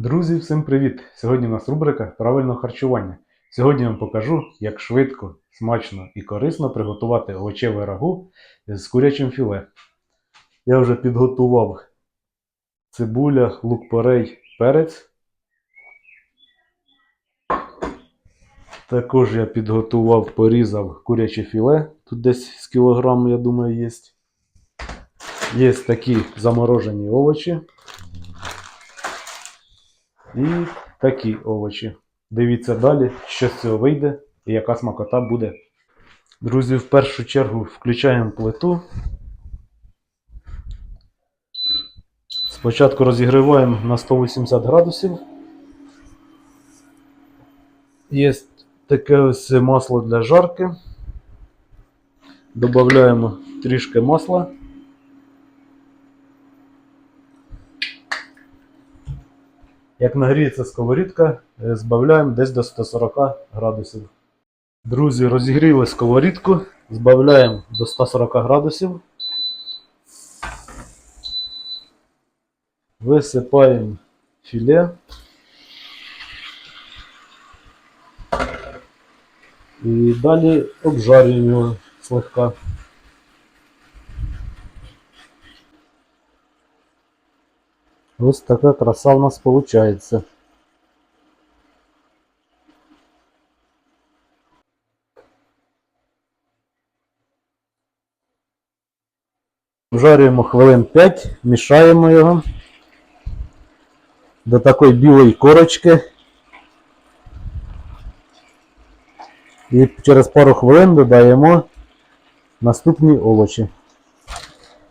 Друзі, всім привіт! Сьогодні у нас рубрика правильного харчування. Сьогодні я вам покажу, як швидко, смачно і корисно приготувати овочеве рагу з курячим філе. Я вже підготував цибуля, лук-порей, перець. Також я підготував, порізав куряче філе. Тут десь з кілограм, я думаю, є. Є такі заморожені овочі. І такі овочі. Дивіться далі, що з цього вийде і яка смакота буде. Друзі, в першу чергу включаємо плиту. Спочатку розігріваємо на 180 градусів. Є таке ось масло для жарки. Додаємо трішки масла. Як нагріється сковорідка, е, збавляємо десь до 140 градусів. Друзі, розігріли сковорідку, збавляємо до 140 градусів. Висипаємо філе. І далі обжарюємо його слегка. Ось така краса у нас виходить. Вжарюємо хвилин 5, мішаємо його до такої білої корочки. І через пару хвилин додаємо наступні овочі.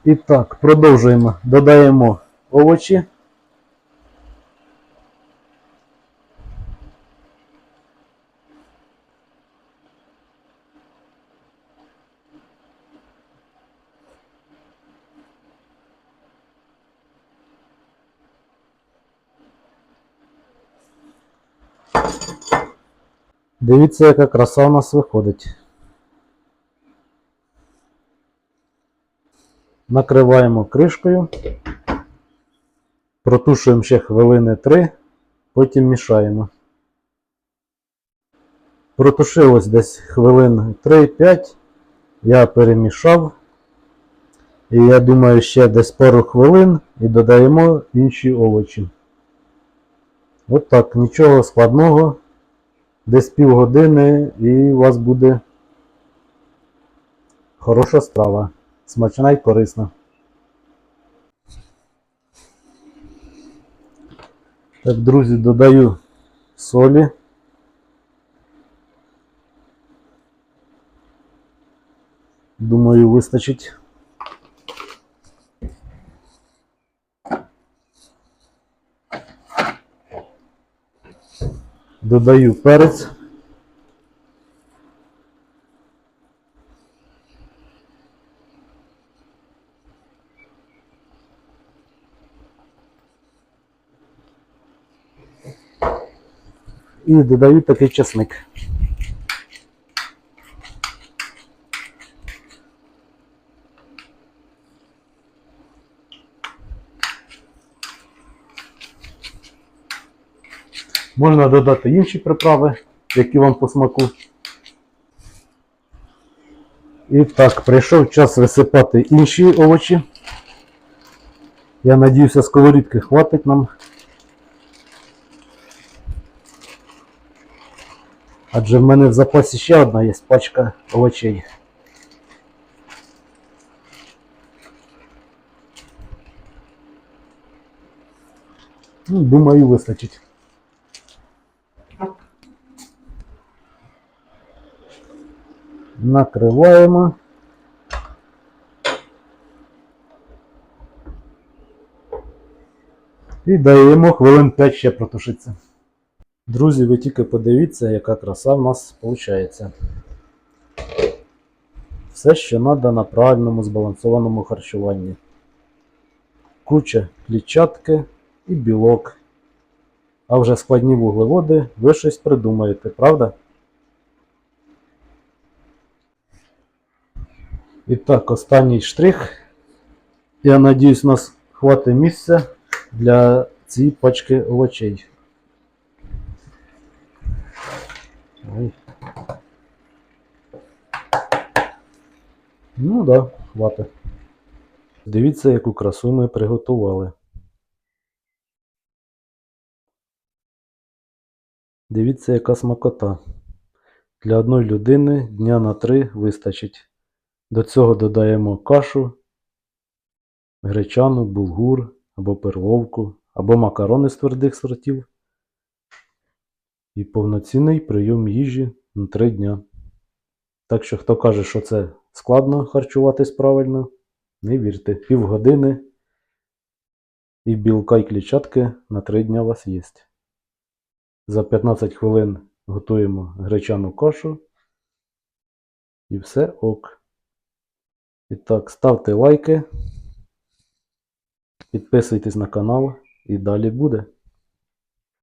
І так, продовжуємо. Додаємо овочі. Дивіться, яка краса у нас виходить. Накриваємо кришкою. Протушуємо ще хвилини 3, потім мішаємо. Протушилось десь хвилин 3-5. Я перемішав. І я думаю, ще десь пару хвилин і додаємо інші овочі. От так, нічого складного. Десь півгодини і у вас буде хороша страва. Смачна і корисна. Так, друзі, додаю солі. Думаю, вистачить. Додаю перець. І додаю такий чесник. Можна додати інші приправи, які вам по смаку. І так, прийшов час висипати інші овочі. Я надіюся, сковорідки хватить нам. Адже в мене в запасі ще одна є пачка овочей. Ну, думаю, вистачить. Накриваємо. І даємо хвилин 5 ще протушитися. Друзі, ви тільки подивіться, яка краса в нас виходить. Все, що треба на правильному збалансованому харчуванні. Куча клітчатки і білок. А вже складні вуглеводи ви щось придумаєте, правда? І так, останній штрих. Я надіюсь, у нас хватить місця для ці пачки овочей. Ой. Ну да, хватить. Дивіться, яку красу ми приготували. Дивіться, яка смакота. Для одної людини дня на три вистачить. До цього додаємо кашу, гречану, булгур або перловку, або макарони з твердих сортів. І повноцінний прийом їжі на три дня. Так що, хто каже, що це складно харчуватись правильно, не вірте. Півгодини і білка і клітчатки на три дня у вас є. За 15 хвилин готуємо гречану кашу. І все ок. І так, ставте лайки, підписуйтесь на канал і далі буде.